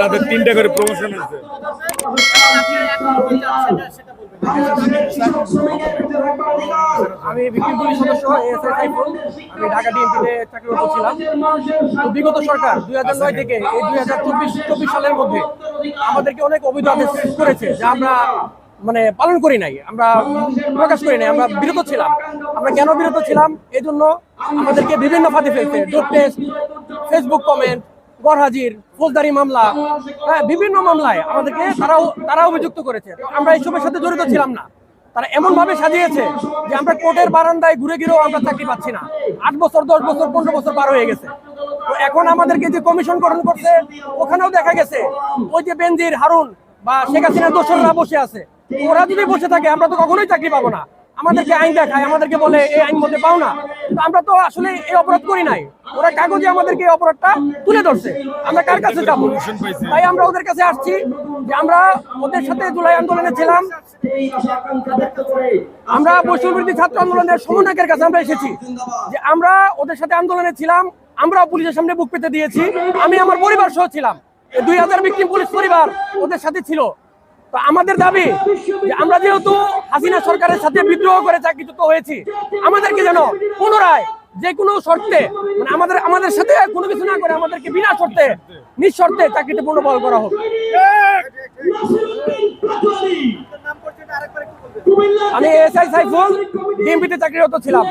তাদের তিনটা করে প্রমোশন আছে আমি সদস্য ছিলাম। তো বিগত সরকার হাজার নয় থেকে এই হাজার চব্বিশ সালের মধ্যে আমাদেরকে অনেক করেছে যা আমরা মানে পালন করি নাই। আমরা প্রকাশ করি নাই। আমরা বিরত ছিলাম। আমরা কেন বিরত ছিলাম? এই জন্য আমাদেরকে বিভিন্ন ফাঁদে ফেলছে। টেস্ট ফেসবুক কমেন্ট গড়হাজির, ফৌজদারি মামলা হ্যাঁ বিভিন্ন মামলায় আমাদেরকে তারাও তারা অভিযুক্ত করেছে। আমরা এইসবের সাথে জড়িত ছিলাম না। তারা এমন ভাবে সাজিয়েছে যে আমরা কোর্টের বারান্দায় ঘুরে ঘিরেও আমরা চাকরি পাচ্ছি না। আট বছর, দশ বছর, পনেরো বছর পার হয়ে গেছে। এখন আমাদেরকে যে কমিশন গঠন করছে, ওখানেও দেখা গেছে, ওই যে বেনজির, হারুন বা শেখ হাসিনার দোসররা বসে আছে। ওরা যদি বসে থাকে, আমরা তো কখনোই চাকরি পাবো না। আমাদেরকে আইন দেখায় আমাদেরকে বলে এই আইন মধ্যে পাও না। কিন্তু আমরা তো আসলে এই অপরাধ করি নাই। ওরা কাগজে আমাদেরকে এই অপরাধটা তুলে ধরছে। আমরা কার কাছে যাব? তাই আমরা ওদের কাছে আসছি যে আমরা ওদের সাথে জুলাই আন্দোলনে ছিলাম। আমরা বৈষম্যবিরোধী ছাত্র আন্দোলনের সমন্বয়কের কাছে আমরা এসেছি। যে আমরা ওদের সাথে আন্দোলনে ছিলাম আমরা পুলিশের সামনে বুক পেতে দিয়েছি। আমি আমার পরিবার সহ ছিলাম দুই হাজার বিক্রিম পুলিশ পরিবার ওদের সাথে ছিল। তো আমাদের দাবি যে আমরা যেহেতু হাসিনা সরকারের সাথে বিদ্রোহ করে চাকরিচ্যুত হয়েছি, আমাদেরকে যেন পুনরায় যে কোনো শর্তে মানে আমাদের আমাদের সাথে কোনো কিছু না করে আমাদেরকে বিনা শর্তে, নিঃশর্তে চাকরিতে পুনর্বহাল করা হোক। আমি এসআই সাইফুল ডিএমপিতে চাকরিরত ছিলাম।